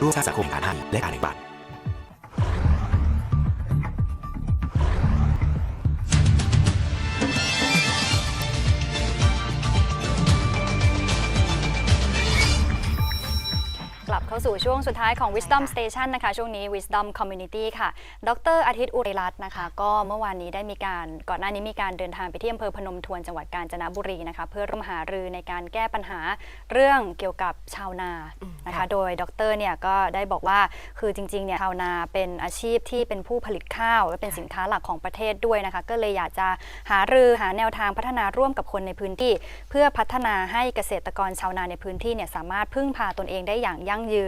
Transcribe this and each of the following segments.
ร่วมสร้างสังคมฐานไทยและการแบ่งปันาสู่ช่วงสุดท้ายของ Wisdom Station นะคะ ช่วงนี้ Wisdom Community ค่ะ ดรอาทิตย์อุไรรัตน์นะคะ ก็เมื่อวานนี้ได้มีการก่อนหน้านี้มีการเดินทางไปที่อำเภอพนมทวนจังหวัดกาญจนบุรีนะคะ เพื่อร่วมหารือในการแก้ปัญหาเรื่องเกี่ยวกับชาวนานะคะค่ะโดยดรเนี่ยก็ได้บอกว่าคือจริงๆเนี่ยชาวนาเป็นอาชีพที่เป็นผู้ผลิตข้าวและเป็นสินค้าหลักของประเทศด้วยนะคะ ก็เลยอยากจะหารือหาแนวทางพัฒนาร่วมกับคนในพื้นที่ เพื่อพัฒนาให้เกษตรกรชาวนาในพื้นที่เนี่ยสามารถพึ่งพาตนเองได้อย่างยั่งยืน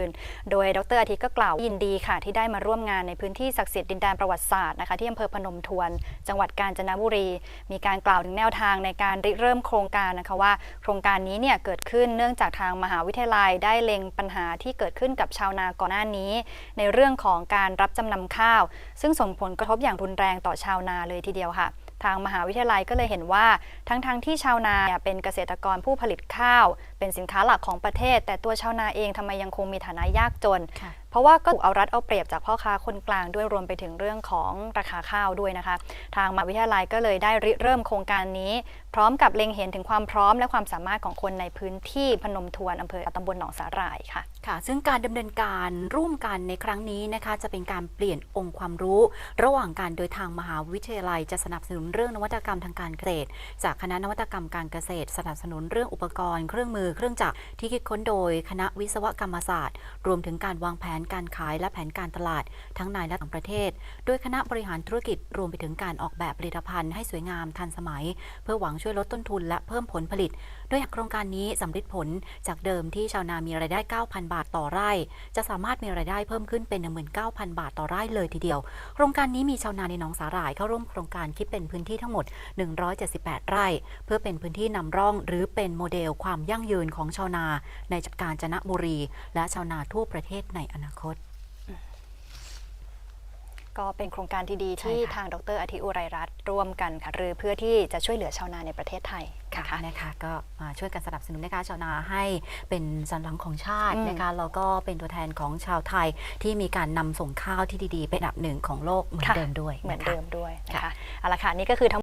โดยดรอาทิตย์ก็กล่าวยินดีค่ะ ที่ได้มาร่วมงานในพื้นที่ศักดิ์สิทธิ์ดินแดนประวัติศาสตร์นะคะที่อำเภอพนมทวน จังหวัดกาญจนบุรี มีการกล่าวถึงแนวทางในการริเริ่มโครงการนะคะว่า โครงการนี้เนี่ยเกิดขึ้นเนื่องจากทางมหาวิทยาลัยได้เล็งปัญหาที่เกิดขึ้นกับชาวนาก่อนหน้านี้ ในเรื่องของการรับจำนำข้าว ซึ่งส่งผลกระทบอย่างรุนแรงต่อชาวนาเลยทีเดียวค่ะ ทางมหาวิทยาลัยก็เลยเห็นว่า ทั้งๆทที่ชาวนาเป็นเกษตรกรผู้ผลิตข้าว เป็นสินค้าหลักของประเทศ แต่ตัวชาวนาเองทำไมยังคงมีฐานะยากจน เพราะว่าก็ถูกเอารัดเอาเปรียบจากพ่อค้าคนกลางด้วยรวมไปถึงเรื่องของราคาข้าวด้วยนะคะ ทางมหาวิทยาลัยก็เลยได้ริเริ่มโครงการนี้ พร้อมกับเล็งเห็นถึงความพร้อมและความสามารถของคนในพื้นที่พนมทวนอำเภอตำบลหนองสาหร่ายค่ะค่ะ ซึ่งการดำเนินการร่วมกันในครั้งนี้นะคะจะเป็นการเปลี่ยนองค์ความรู้ ระหว่างการโดยทางมหาวิทยาลัยจะสนับสนุนเรื่องนวัตกรรมทางการเกษตร จากคณะนวัตกรรมการเกษตร สนับสนุนเรื่องอุปกรณ์ เครื่องมือเครื่องจักรที่คิดค้นโดยคณะวิศวกรรมศาสตร์ รวมถึงการวางแผนการขายและแผนการตลาดทั้งในและต่างประเทศ โดยคณะบริหารธุรกิจรวมไปถึงการออกแบบผลิตภัณฑ์ให้สวยงามทันสมัย เพื่อหวังช่วยลดต้นทุนและเพิ่มผลผลิต โดยหากโครงการนี้สำเร็จผลจากเดิมที่ชาวนามีรายได้ 9,000 บาทต่อไร่ จะสามารถมีรายได้เพิ่มขึ้นเป็น 19,000 บาทต่อไร่เลยทีเดียว โครงการนี้มีชาวนาในหนองสาหร่ายเข้าร่วมโครงการคิดเป็นพื้นที่ทั้งหมด 178 ไร่ เพื่อเป็นพื้นที่นำร่อง หรือเป็นโมเดลความยั่งยืนของชาวนา ในจัดการจนบุรี และชาวนาทั่วประเทศในอนาคต ก็เป็นโครงการที่ดี ที่ใช่ค่ะทางดรอาทิตย์อุไรรัตน์ร่วมกันค่ะหรือเพื่อที่จะช่วยเหลือชาวนาในประเทศไทยค่ะนะคะนะคะก็มาช่วยกันสนับสนุนนะคะชาวนาให้เป็นสันหลังของชาติอืมนะคะแล้วก็เป็นตัวแทนของชาวไทยที่มีการนำส่งข้าวที่ดีๆ เป็นอันดับหนึ่งของโลกเหมือนค่ะเดิมด้วยเหมือนนะคะเดิมด้วยนะค่ะคะเอาละค่ะนี่ก็คือทั้ง